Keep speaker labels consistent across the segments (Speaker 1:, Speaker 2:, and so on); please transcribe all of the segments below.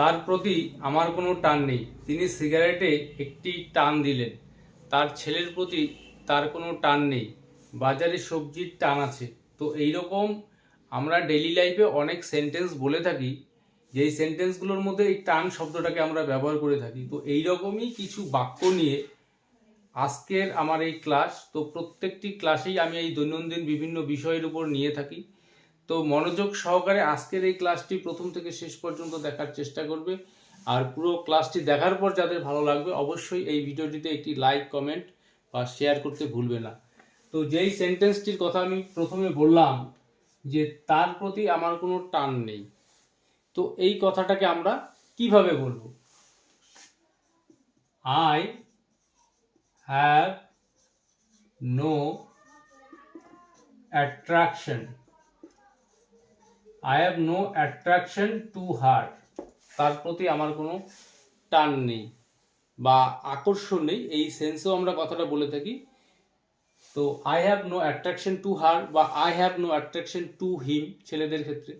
Speaker 1: তার প্রতি আমার কোনো টান নেই। তিনি সিগারেটে একটি টান দিলেন। তার ছেলের প্রতি তার কোনো টান নেই। বাজারে সবজির টান আছে। তো এই রকম আমরা ডেলি লাইফে অনেক সেন্টেন্স বলে থাকি। যেই সেন্টেন্সগুলোর মধ্যে এই টান শব্দটাকে আমরা ব্যবহার করে থাকি। তো এই রকমই কিছু বাক্য নিয়ে আজকের আমার এই ক্লাস তো প্রত্যেকটি ক্লাসেই আমি এই দৈনন্দিন বিভিন্ন বিষয়ের উপর নিয়ে থাকি। তো মনোযোগ সহকারে আজকের এই ক্লাসটি প্রথম থেকে শেষ পর্যন্ত দেখার চেষ্টা করবে। আর পুরো ক্লাসটি দেখার পর যাদের ভালো লাগবে, অবশ্যই এই ভিডিওটিতে একটি লাইক কমেন্ট বা শেয়ার করতে ভুলবে না। তো যেই সেন্টেন্সটির কথা আমি প্রথমে বললাম যে তার প্রতি আমার কোনো টান নেই, তো এই কথাটাকে আমরা কীভাবে বলব? I have no attraction I have no attraction to her তার প্রতি আমার কোনো টান নেই বা আকর্ষণ নেই। এই সেন্সেও আমরা কথাটা বলে থাকি। তো I have no attraction to her বা I have no attraction to him ছেলেদের ক্ষেত্রে।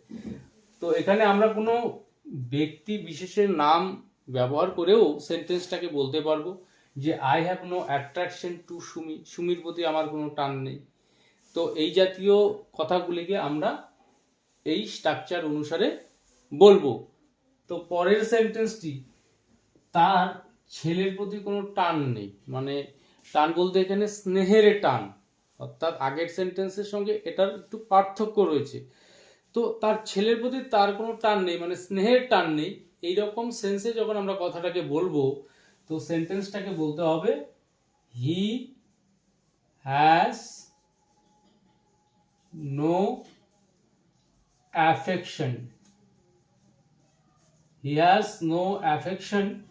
Speaker 1: তো এখানে আমরা কোনো ব্যক্তি বিশেষের নাম ব্যবহার করেও সেন্টেন্সটাকে বলতে পারব যে I have no attraction to Sumi সুমির প্রতি আমার কোনো টান নেই। তো এই জাতীয় কথাগুলিকে আমরা এই স্ট্রাকচার অনুসারে বলব। তো পরের সেন্টেন্সটি তার ছেলের প্রতি কোনো টান নেই। মানে টান বলতে এখানে স্নেহের টান। অর্থাৎ আগের সেন্টেন্সের সঙ্গে এটার একটু পার্থক্য রয়েছে। তো তার ছেলের প্রতি তার কোনো টান নেই মানে স্নেহের টান নেই। এই রকম সেন্সে যখন আমরা কথাটাকে বলব, তো সেন্টেন্সটাকে বলতে হবে he has no affection. He has no affection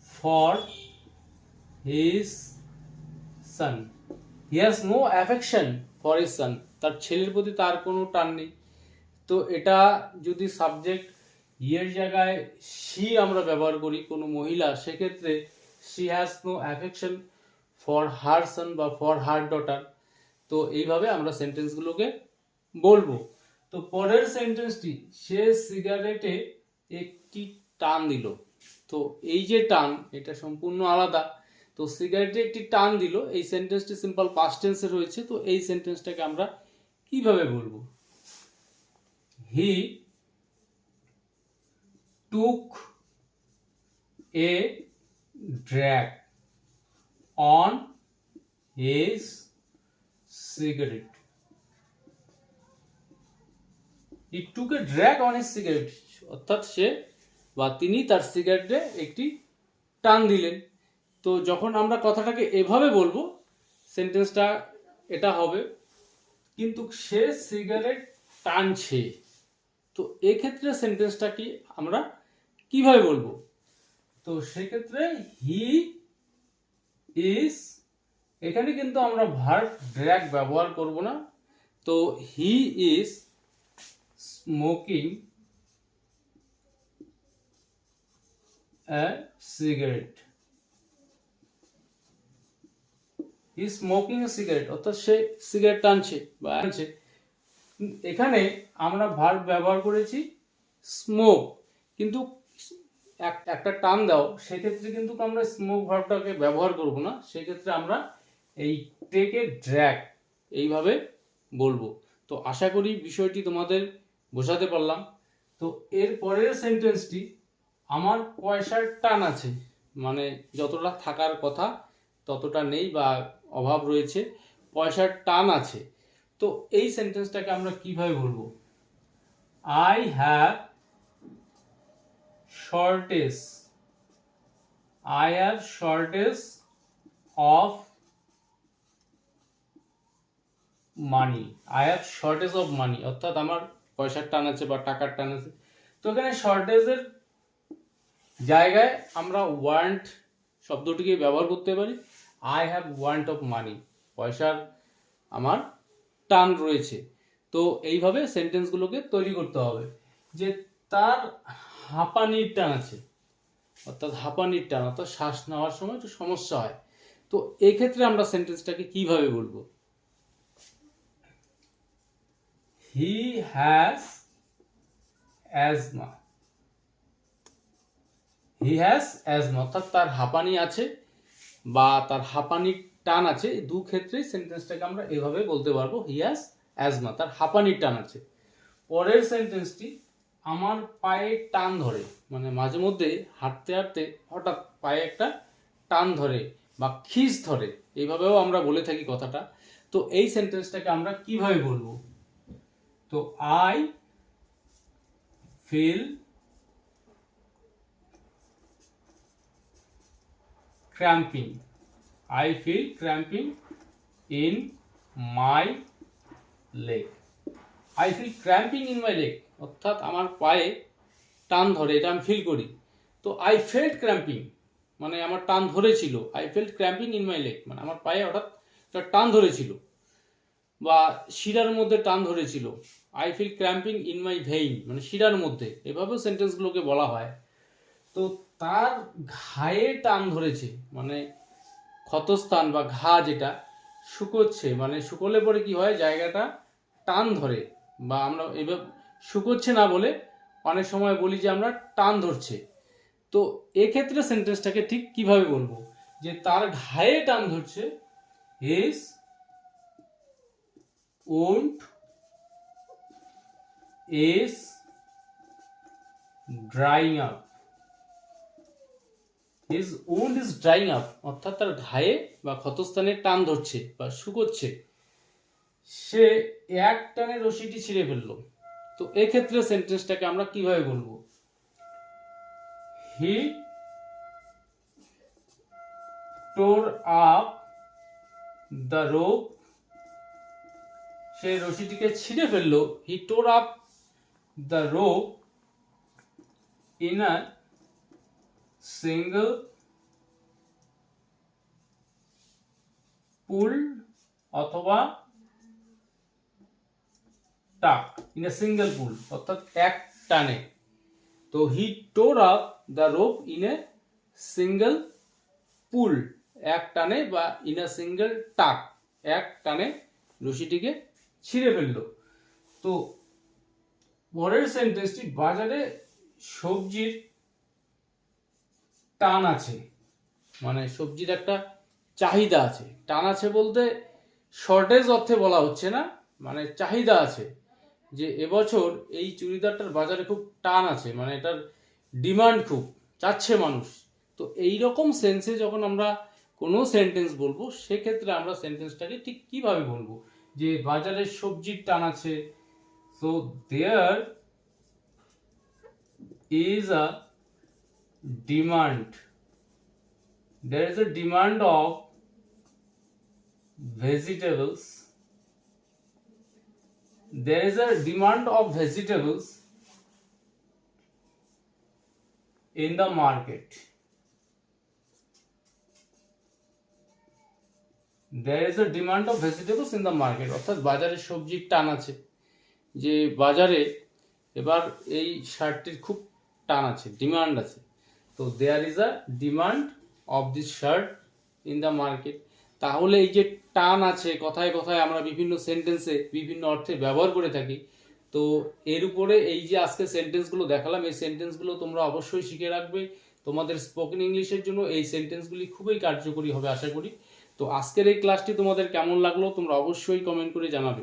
Speaker 1: for his son. He has no affection for his son. তার ছেলের প্রতি তার কোনো টান নেই। তো এটা যদি সাবজেক্ট ইয়ের জায়গায় সি আমরা ব্যবহার করি, কোনো মহিলা, সেক্ষেত্রে she has no affection for her son বা ফর হার ডটার তো এইভাবে আমরা সেন্টেন্সগুলোকে বলব। তো পরের সেন্টেন্সটি সে সিগারেটে একটি টান দিল। তো এই যে টান, এটা সম্পূর্ণ আলাদা। তো সিগারেটে একটি টান দিল, এই সেন্টেন্সটি সিম্পল পাস্ট টেন্সে রয়েছে, তো এই সেন্টেন্সটাকে আমরা কীভাবে বলব? He took a drag on his cigarette he took drag on his cigarette অর্থাৎ সে বা তিনি তার সিগারেটে একটি টান দিলেন। তো যখন আমরা কথাটাকে এভাবে বলব সেন্টেন্সটা এটা হবে, কিন্তু সে সিগারেট টানছে। তো এক্ষেত্রে সেন্টেন্সটা কি আমরা কীভাবে বলব? তো সেক্ষেত্রে হি ইজ এখানে কিন্তু আমরা ভার্ব ড্র্যাগ ব্যবহার করব না। তো he is smoking a cigarette. He smoking a cigarette অর্থাৎ সে সিগারেট টানছে বা আনছে এখানে আমরা ভার্ব ব্যবহার করেছি স্মোক কিন্তু এক- একটা টান দাও, সেক্ষেত্রে কিন্তু আমরা স্মোক ভার্বটাকে ব্যবহার করব না। সেক্ষেত্রে আমরা এই টেকে ড্র্যাগ এইভাবে বলব। তো আশা করি বিষয়টি তোমাদের বোঝাতে পারলাম। তো এর পরের সেন্টেন্সটি আমার পয়সার টান আছে। মানে যতটা থাকার কথা, ততটা নেই বা অভাব রয়েছে, পয়সার টান আছে। তো এই সেন্টেন্সটাকে আমরা কীভাবে বলব? I have shortage I have shortage of money I have shortage of money অর্থাৎ আমার পয়সার টান আছে বা টাকার টান আছে। তো এখানে শর্টেজের জায়গায় আমরা ওয়ান্ট শব্দটিকে ব্যবহার করতে পারি। I have want of money পয়সার আমার টান রয়েছে। তো এইভাবে সেন্টেন্সগুলোকে তৈরি করতে হবে যে তার হাঁপানির টান আছে, অর্থাৎ হাঁপানির টান, অর্থাৎ শ্বাস নেওয়ার সময় একটু সমস্যা হয়। তো এক্ষেত্রে আমরা সেন্টেন্সটাকে কীভাবে বলব? He has asthma he has asthma অর্থাৎ তার হাঁপানি আছে বা তার হাঁপানির টান আছে। দু ক্ষেত্রেই সেন্টেন্সটাকে আমরা এভাবে বলতে পারব। হি হ্যাজ অ্যাজমা তার হাঁপানির টান আছে। পরের সেন্টেন্সটি আমার পায়ে টান ধরে। মানে মাঝে মধ্যে হাঁটতে হাঁটতে হঠাৎ পায়ে একটা টান ধরে বা খিস ধরে। এইভাবেও আমরা বলে থাকি কথাটা। তো এই সেন্টেন্সটাকে আমরা কীভাবে বলব? তো I feel cramping i feel cramping in my leg i feel cramping in my leg অর্থাৎ আমার পায়ে টান ধরে, এটা আমি ফিল করি। তো আই ফেল্ট ক্র্যাম্পিং মানে আমার টান ধরেছিল। I felt cramping in my leg মানে আমার পায়ে হঠাৎ টান ধরেছিল। বা শিরার মধ্যে টান ধরেছিল। I feel cramping in my vein মানে শিরার মধ্যে। এভাবেও সেন্টেন্সগুলোকে বলা হয়। তো তার ঘায়ে টান ধরেছে মানে ক্ষতস্থান বা ঘা যেটা শুকোচ্ছে মানে শুকোলে পরে কি হয়, জায়গাটা টান ধরে বা আমরা এভাবে শুকোচ্ছে না বলে অনেক সময় বলি যে আমরা টান ধরছে। তো এক্ষেত্রে সেন্টেন্সটাকে ঠিক কীভাবে বলব? যে তার ঘায়ে টান ধরছে his wound is drying up. His wound is drying up. অর্থাৎ তার ঘায়ে বা ক্ষতস্থানে টান ধরছে বা শুকোচ্ছে। সে এক টানে রশিটি ছিঁড়ে ফেলল। তো এক্ষেত্রে সেন্টেন্সটাকে আমরা কীভাবে বলব? He tore up the rope সে রশিটিকে ছিঁড়ে ফেলল। He tore up the rope in a single pull অথবা টাক ইন এ সিঙ্গেল পুল অর্থাৎ এক টানে। তো he tore up the rope in a single pull এক টানে বা ইন এ সিঙ্গেল টাক, এক টানে রশিটিকে ছিঁড়ে ফেলল। তো পরের সেন্টেন্সটি বাজারে সবজির টান আছে। মানে সবজির একটা চাহিদা আছে। টান আছে বলতে শর্টেজ অর্থে বলা হচ্ছে না মানে চাহিদা আছে যে এবছর এই চুড়িদারটার বাজারে খুব টান আছে মানে এটার ডিমান্ড খুব, চাচ্ছে মানুষ। তো এই রকম সেন্সে যখন আমরা কোনো সেন্টেন্স বলব, সেক্ষেত্রে আমরা সেন্টেন্সটাকে ঠিক কীভাবে বলব? যে বাজারে সবজির টান আছে so there is a demand there is a demand of vegetables there is a demand of vegetables in the market there is a demand of vegetables in the market অর্থাৎ বাজারে সবজির টান আছে। যে বাজারে এবার এই শার্টটির খুব টান আছে ডিমান্ড আছে। তো there is a demand of this shirt in the market তাহলে এই যে টান আছে, কথায় কথায় আমরা বিভিন্ন সেন্টেন্সে বিভিন্ন অর্থে ব্যবহার করে থাকি। তো এর উপরে এই যে আজকে সেন্টেন্সগুলো দেখালাম, এই সেন্টেন্সগুলো তোমরা অবশ্যই শিখে রাখবে। তোমাদের স্পোকেন ইংলিশের জন্য এই সেন্টেন্সগুলি খুবই কার্যকরী হবে, আশা করি। তো আজকের এই ক্লাসটি তোমাদের কেমন লাগল তোমরা অবশ্যই কমেন্ট করে জানাবে।